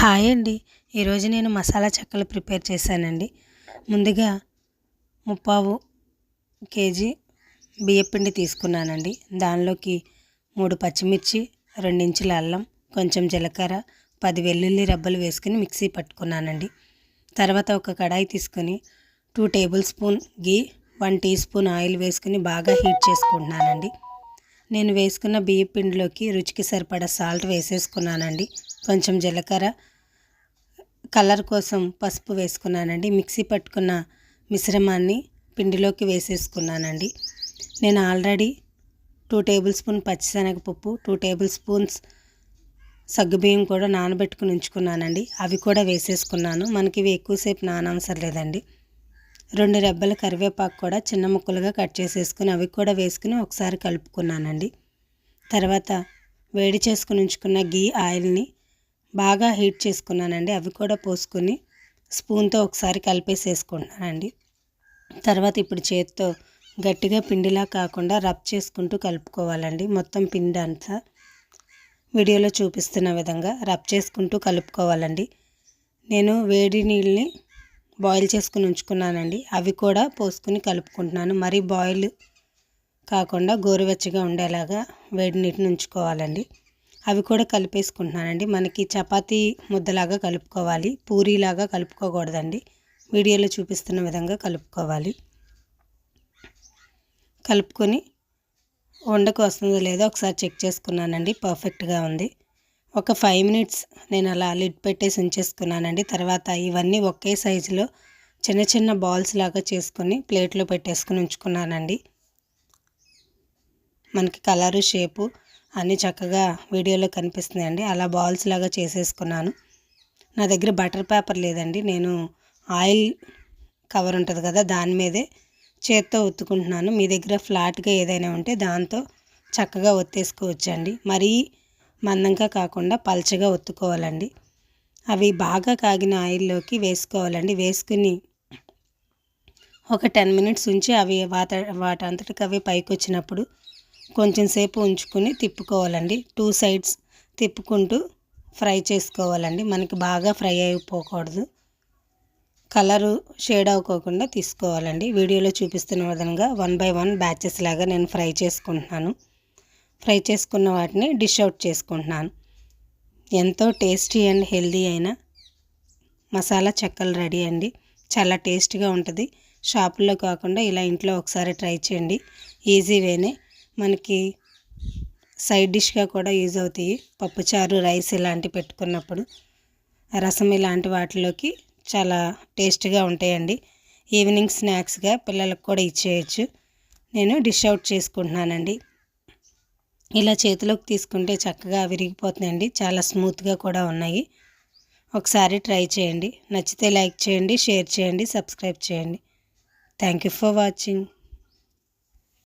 Hi అండి. ఈరోజు నేను మసాలా చెక్కలు ప్రిపేర్ చేశానండి. ముందుగా ముప్పావు కేజీ బియ్యపిండి తీసుకున్నానండి. దానిలోకి మూడు పచ్చిమిర్చి రెండించుల అల్లం కొంచెం జీలకర్ర పది వెల్లుల్లి రబ్బలు వేసుకుని మిక్సీ పట్టుకున్నానండి. తర్వాత ఒక కడాయి తీసుకొని two tablespoon ghee one teaspoon oil వేసుకుని బాగా హీట్ చేసుకుంటున్నానండి. నేను వేసుకున్న బియ్య పిండిలోకి రుచికి సరిపడా సాల్ట్ వేసేసుకున్నానండి. కొంచెం జీలకర్ర కలర్ కోసం పసుపు వేసుకున్నానండి. మిక్సీ పట్టుకున్న మిశ్రమాన్ని పిండిలోకి వేసేసుకున్నానండి. నేను ఆల్రెడీ టూ టేబుల్ స్పూన్ పచ్చిశనగపప్పు టూ టేబుల్ స్పూన్స్ సగ్గుబియ్యం కూడా నానబెట్టుకుని ఉంచుకున్నానండి. అవి కూడా వేసేసుకున్నాను. మనకి ఇవి ఎక్కువసేపు నానవసరం లేదండి. రెండు రెబ్బల కరివేపాకు కూడా చిన్న ముక్కలుగా కట్ చేసేసుకుని అవి కూడా వేసుకుని ఒకసారి కలుపుకున్నానండి. తర్వాత వేడి చేసుకుని ఉంచుకున్న గీ ఆయిల్ని బాగా హీట్ చేసుకున్నానండి. అవి కూడా పోసుకొని స్పూన్తో ఒకసారి కలిపేసేసుకుంటున్నానండి. తర్వాత ఇప్పుడు చేతితో గట్టిగా పిండిలా కాకుండా రబ్ చేసుకుంటూ కలుపుకోవాలండి. మొత్తం పిండి అంతా వీడియోలో చూపిస్తున్న విధంగా రబ్ చేసుకుంటూ కలుపుకోవాలండి. నేను వేడి నీళ్ళని బాయిల్ చేసుకుని ఉంచుకున్నానండి. అవి కూడా పోసుకుని కలుపుకుంటున్నాను. మరీ బాయిల్ కాకుండా గోరువెచ్చగా ఉండేలాగా వేడి నీటిని ఉంచుకోవాలండి. అవి కూడా కలిపేసుకుంటున్నానండి. మనకి చపాతీ ముద్దలాగా కలుపుకోవాలి. పూరీలాగా కలుపుకోకూడదండి. వీడియోలో చూపిస్తున్న విధంగా కలుపుకోవాలి. కలుపుకొని వండకు వస్తుందో లేదో ఒకసారి చెక్ చేసుకున్నానండి. పర్ఫెక్ట్గా ఉంది. ఒక ఫైవ్ మినిట్స్ నేను అలా లిడ్ పెట్టేసి ఉంచేసుకున్నానండి. తర్వాత ఇవన్నీ ఒకే సైజులో చిన్న చిన్న బాల్స్ లాగా చేసుకొని ప్లేట్లో పెట్టేసుకుని ఉంచుకున్నానండి. మనకి కలరు షేపు అన్నీ చక్కగా వీడియోలో కనిపిస్తున్నాయండి. అలా బాల్స్ లాగా చేసేసుకున్నాను. నా దగ్గర బటర్ పేపర్ లేదండి. నేను ఆయిల్ కవర్ ఉంటుంది కదా దాని మీదే చేత్తో ఒత్తుకుంటున్నాను మీ దగ్గర ఫ్లాట్గా ఏదైనా ఉంటే దాంతో చక్కగా ఒత్తేసుకోవచ్చండి. మరీ మందంగా కాకుండా పల్చగా ఒత్తుకోవాలండి. అవి బాగా కాగిన ఆయిల్లోకి వేసుకోవాలండి. వేసుకుని ఒక టెన్ మినిట్స్ ఉంచి అవి వాట వాటంతటికి అవి పైకి వచ్చినప్పుడు కొంచెం సేపు ఉంచుకొని తిప్పుకోవాలండి. టూ సైడ్స్ తిప్పుకుంటూ ఫ్రై చేసుకోవాలండి. మనకి బాగా ఫ్రై అయిపోకూడదు. కలరు షేడ్ అవ్వకోకుండా తీసుకోవాలండి. వీడియోలో చూపిస్తున్న విధంగా వన్ బై వన్ బ్యాచెస్ లాగా నేను ఫ్రై చేసుకుంటున్నాను. ఫ్రై చేసుకున్న వాటిని డిష్ అవుట్ చేసుకుంటున్నాను. ఎంతో టేస్టీ అండ్ హెల్దీ అయిన మసాలా చెక్కలు రెడీ అండి. చాలా టేస్ట్గా ఉంటుంది. షాపుల్లో కాకుండా ఇలా ఇంట్లో ఒకసారి ట్రై చేయండి. ఈజీ వేనే మనకి సైడ్ డిష్గా కూడా యూజ్ అవుతాయి. పప్పుచారు రైస్ ఇలాంటివి పెట్టుకున్నప్పుడు. రసం ఇలాంటి వాటిలోకి చాలా టేస్ట్గా ఉంటాయండి. ఈవినింగ్ స్నాక్స్గా పిల్లలకు కూడా ఇచ్చేయచ్చు. నేను డిష్ అవుట్ చేసుకుంటున్నానండి. ఇలా చేతిలోకి తీసుకుంటే చక్కగా విరిగిపోతుందండి చాలా స్మూత్గా కూడా ఉన్నాయి. ఒకసారి ట్రై చేయండి. నచ్చితే లైక్ చేయండి షేర్ చేయండి సబ్స్క్రైబ్ చేయండి. Thank you for watching